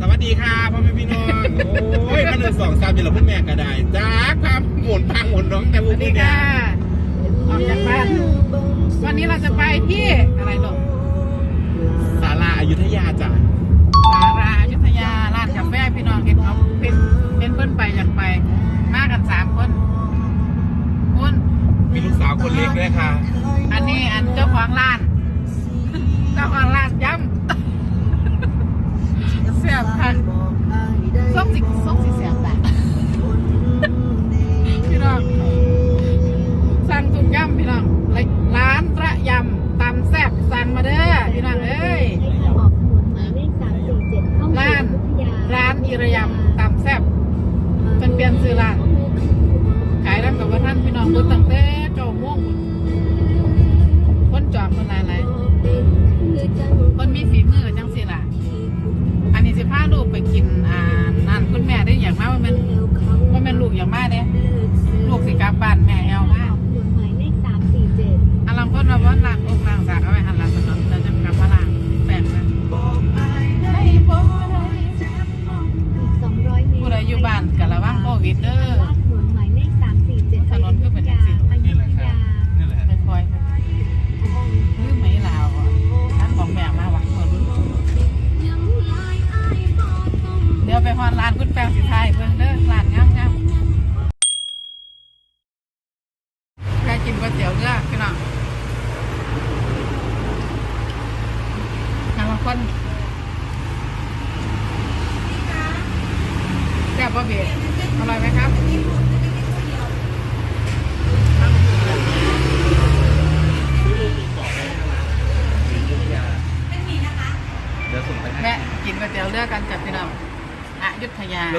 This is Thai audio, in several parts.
สวัสดีค่ะพ่อแม่พี่น้อง โอ้ยมาหนึ่งสองสามเดี๋ยวเราพูดแม่ก็ได้จ้าความหมุนพังหมุนน้องแต่สบุวัสญดีเนี่ยค่ะออกจากบ้านวันนี้เราจะไปที่อะไรลูกศาลาอยุธยาจ้ะสาราอยุธยาร้านกาแฟพี่น้องเห็นเขาเป็นเป็นเพื่อนไปอยากไป มากันสามคนคุณมีลูกสาวคนเล็กด้วยค่ะ อันนี้อันเจ้าของร้าน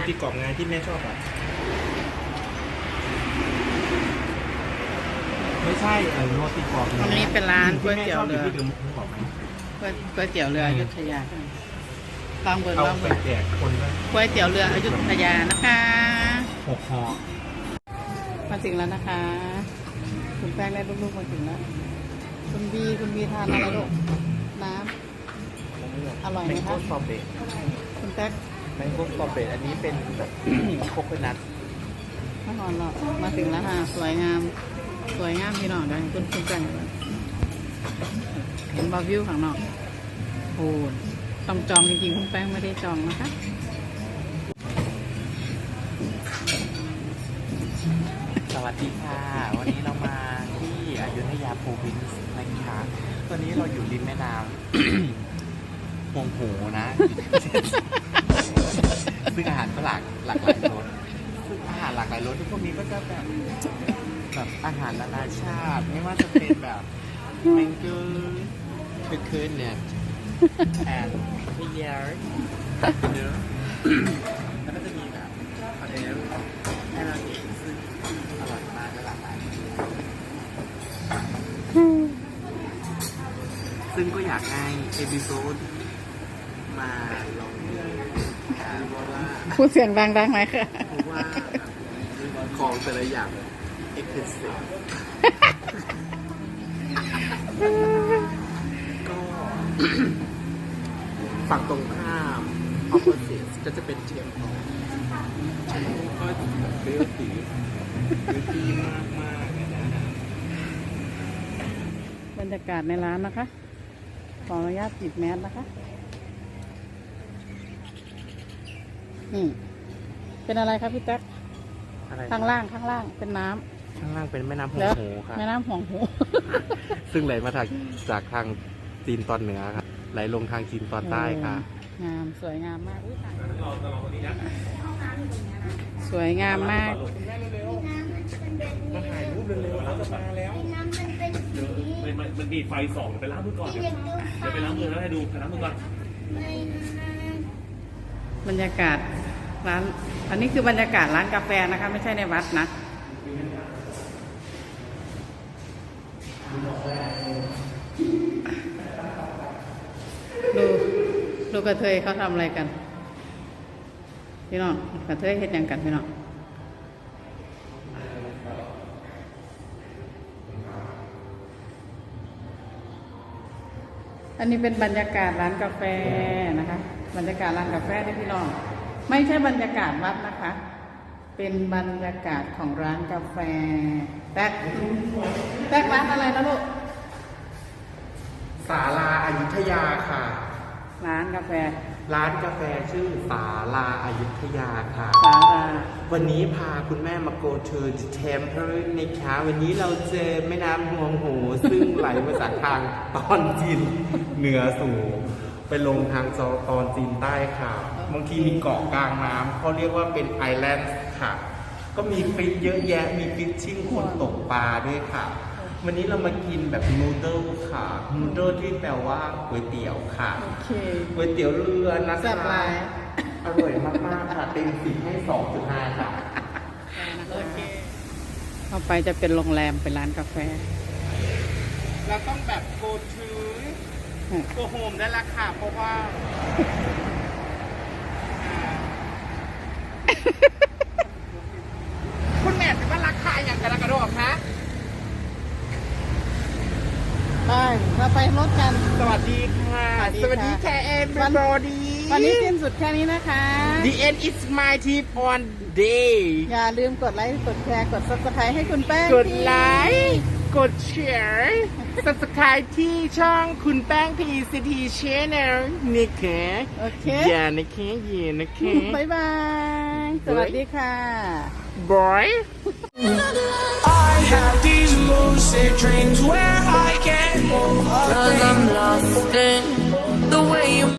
ธยาโรตีกรอบไงที่แม่ชอบอะไม่ใช่เออโรตีกรอบไงตรงนี้เป็นร้านก๋วยเตี๋ยวเรือ ที่แม่ชอบอยู่ที่เดิมนึกออกไหมก๋วยเตี๋ยวเรืออยุธยาลองเบิร์เอาลองไปเบิร์แจกคนละก๋วยเตี๋ยวเรืออยุธยานะคะ หกห่อมาถึงแล้วนะคะ คุณแป้งได้ลูกๆมาถึงแล้ว คุณบีคุณบีทานอะไรลูกน้ำ อร่อยไหมแมงคะโก้ซอเบตคุณแป๊กแมงโก้ซอเบตอันนี้เป็นแบบ โคโคนัทมาหอนเรามาถึงแล้วค่ะ สวยงาม สวยงามพี่น้องเดี๋ยวให้คุณคุณแป้งเลยเห็นบาร์วิวข้างนอกโอ้ต้องจองจริงๆคุณแป้งไม่ได้จองนะคะสวัสดีค่ะ วันนี้เรามาที่อยุธยาโพวินส์นะคะตอนนี้เราอยู่ริมแม่น้ำหวงหูนะ ซึ่งอาหารก็หลากหลากหลายรสซึ่งอาหารหลากหลายรสพวกนี้ก็จะแบบแบบอาหารนานาชาติไม่ว่าจะเป็นแบบแมงกูคือคืนเนี่ย and พิยาร์เนื้อแล้วก็จะมีแบบคอนเทนต์ให้เราเองซึ่งอร่อยมากและหลากหลายซึ่งก็อยากให้เอพิโซดมาลอง พูดเสียงดังๆไหมคะเพราะว่าของแต่ละอย่างเอ็กซ์เพรสซีก็ฝั่งตรงข้ามออปโปสิตก็จะเป็นเทียมทองก็เลือตีเลือตีมากมากๆเลยนะบรรยากาศในร้านนะคะ ขออนุญาตปิดแมสนะคะ นี่ เป็นอะไรครับพี่แต๊กอะไรข้างล่างข้างล่างเป็นน้ำ ข้างล่างเป็นแม่น้ำหงแล้ว โหครับ แม่น้ำห่วงหู ซึ่งไหลมาจากจากทางจีนตอนเหนือครับ ไหลลงทางจีนตอนใต้ค่ะ งามสวยงามมากอุ๊ยตายสวยงามมากมาถ่ายรูปเร็วๆเราจะมาแล้วมันมันมันมีไฟส่องไปล้างมือก่อน เดี๋ยวเดี๋ยวไปล้างมือแล้วให้ดูไปล้างมือก่อน บรรยากาศร้าน อันนี้คือบรรยากาศร้านกาแฟนะคะ ไม่ใช่ในวัดนะ ดูดูกระเทยเขาทำอะไรกัน พี่น้องกระเทยเห็นยังกันพี่น้อง อันนี้เป็นบรรยากาศร้านกาแฟนะคะ บรรยากาศร้านกาแฟที่พี่น้อง ไม่ใช่บรรยากาศวัดนะคะ เป็นบรรยากาศของร้านกาแฟ แตกแตกร้านอะไรนะลูกศาลาอายุทยาค่ะ ร้านกาแฟ ร้านกาแฟชื่อศาลาอายุทยาค่ะ สาราวันนี้พาคุณแม่มา go to the temple นะคะวันนี้เราเจอแม่น้ำหวงโห ซึ่งไหลมาจากทางตอนจีนเหนือสู่ไปลงทางตอนจีนใต้ค่ะบางทีมีเกาะกลางน้ำเขาเรียกว่าเป็นไอแลนด์ค่ะ ก็มีฟิชเยอะแยะมีฟิชชิ่งคนตกปลาด้วยค่ะ วันนี้เรามากินแบบนูเดิลค่ะ นูเดิลที่แปลว่าก๋วยเตี๋ยวค่ะโอเคก๋วยเตี๋ยวเรือนะแซ่บหคะลายอร่อยมากๆค่ะ เต็มสิบให้สองจุดห้าค่ะโอเคต่อไปจะเป็นโรงแรมเป็นร้านกาแฟ เราต้องแบบ go to go home ได้ละค่ะ เพราะว่า คุณแม่ถือว่าราคาอย่างกระกระโดดนะ ไปเราไปรถกัน สวัสดีค่ะสวัสดีค่ะ แค่เอ็นวัเป็นนโรดีวันนี้สิ้นสุดแค่นี้นะคะ The end is my tip on day อย่าลืมกดไลค์ กดแชร์ กด subscribe ให้คุณแป้งกดไลค์กดแชร์ subscribe ที่ช่องคุณแป้ง PCT Channel นะคะโอเค อย่านะคะอย่านะคะบ๊ายบาย สวัสดีค่ะ boy I have these lucid dreams where I can move. Cause I'm lost in the way you